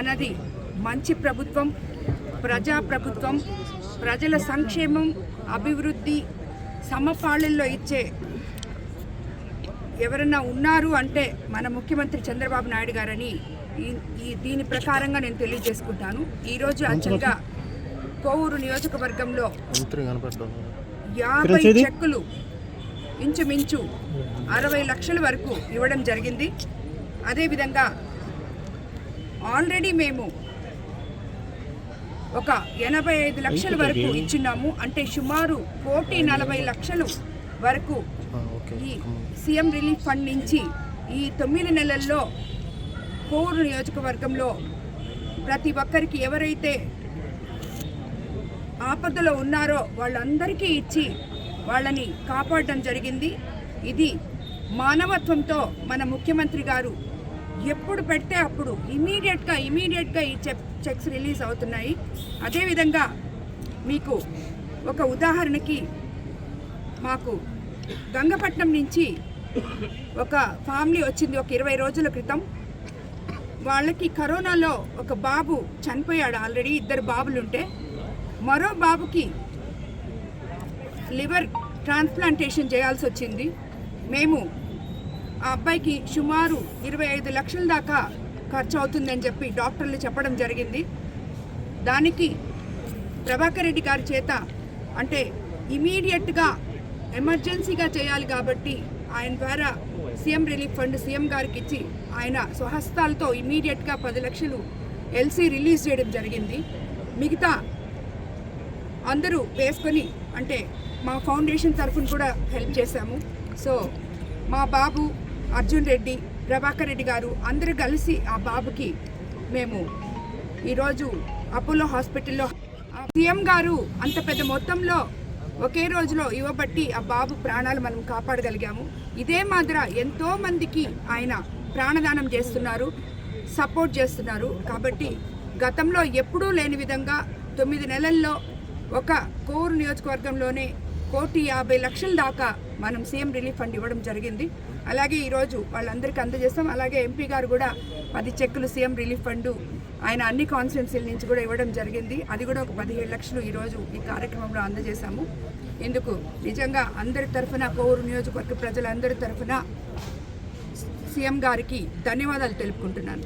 మనది మంచి ప్రభుత్వం ప్రజా ప్రభుత్వం ప్రజల సంక్షేమం అభివృద్ధి సమపాళ్ళల్లో ఇచ్చే ఎవరన్నా ఉన్నారు అంటే మన ముఖ్యమంత్రి చంద్రబాబు నాయుడు గారని ఈ- ఈ దీని ప్రకారంగా నేను తెలియజేసుకుంటాను. ఈరోజు యాక్చువల్గా కోవూరు నియోజకవర్గంలో యాభై చెక్కులు ఇంచుమించు అరవై లక్షల వరకు ఇవ్వడం జరిగింది. అదేవిధంగా ఆల్రెడీ మేము ఒక ఎనభై ఐదు లక్షల వరకు ఇచ్చున్నాము అంటే సుమారు కోటి నలభై లక్షలు. వరకు ఈ సీఎం రిలీఫ్ ఫండ్ నుంచి ఈ తొమ్మిది నెలల్లో కోవూరు నియోజకవర్గంలో ప్రతి ఒక్కరికి ఎవరైతే ఆపదలో ఉన్నారో వాళ్ళందరికీ ఇచ్చి వాళ్ళని కాపాడడం జరిగింది. ఇది మానవత్వంతో మన ముఖ్యమంత్రి గారు ఎప్పుడు పెడితే అప్పుడు ఇమీడియట్గా ఇమీడియట్గా ఈ చెక్ చెక్స్ రిలీజ్ అవుతున్నాయి. అదేవిధంగా మీకు ఒక ఉదాహరణకి మాకు గంగపట్నం నుంచి ఒక ఫ్యామిలీ వచ్చింది ఒక ఇరవై రోజుల క్రితం. వాళ్ళకి కరోనాలో ఒక బాబు చనిపోయాడు ఆల్రెడీ ఇద్దరు బాబులుంటే. మరో బాబుకి లివర్ ట్రాన్స్ప్లాంటేషన్ చేయాల్సి వచ్చింది మేము ఆ అబ్బాయికి సుమారు ఇరవై ఐదు లక్షల దాకా ఖర్చు అవుతుందని చెప్పి డాక్టర్లు చెప్పడం జరిగింది. దానికి ప్రభాకర్ రెడ్డి గారి చేత అంటే ఇమీడియట్గా ఎమర్జెన్సీగా చేయాలి కాబట్టి ఆయన ద్వారా సీఎం రిలీఫ్ ఫండ్ సీఎం గారికి ఇచ్చి ఆయన స్వహస్తాలతో ఇమీడియట్గా పది లక్షలు ఎల్సీ రిలీజ్ చేయడం జరిగింది. మిగతా అందరూ వేసుకొని అంటే మా ఫౌండేషన్ తరఫున కూడా హెల్ప్ చేశాము. సో మా బాబు అర్జున్ రెడ్డి ప్రభాకర్ రెడ్డి గారు అందరూ కలిసి ఆ బాబుకి మేము ఈరోజు అపోలో హాస్పిటల్లో సీఎం గారు అంత పెద్ద మొత్తంలో ఒకే రోజులో ఇవ్వబట్టి ఆ బాబు ప్రాణాలు మనం కాపాడగలిగాము. ఇదే మాదిర ఎంతో మందికి ఆయన ప్రాణదానం చేస్తున్నారు సపోర్ట్ చేస్తున్నారు. కాబట్టి గతంలో ఎప్పుడూ లేని విధంగా తొమ్మిది నెలల్లో ఒక కోరు నియోజకవర్గంలోనే కోటి యాభై లక్షల దాకా మనం సీఎం రిలీఫ్ ఫండ్ ఇవ్వడం జరిగింది. అలాగే ఈరోజు వాళ్ళందరికీ అందజేస్తాం. అలాగే ఎంపీ గారు కూడా పది చెక్కులు సీఎం రిలీఫ్ ఫండ్ ఆయన అన్ని కాన్స్టిట్యున్సీల నుంచి కూడా ఇవ్వడం జరిగింది. అది కూడా ఒక పదిహేడు లక్షలు ఈరోజు ఈ కార్యక్రమంలో అందజేశాము. ఇందుకు నిజంగా అందరి తరఫున కోవూరు నియోజకవర్గ ప్రజలందరి తరఫున సీఎం గారికి ధన్యవాదాలు తెలుపుకుంటున్నాను.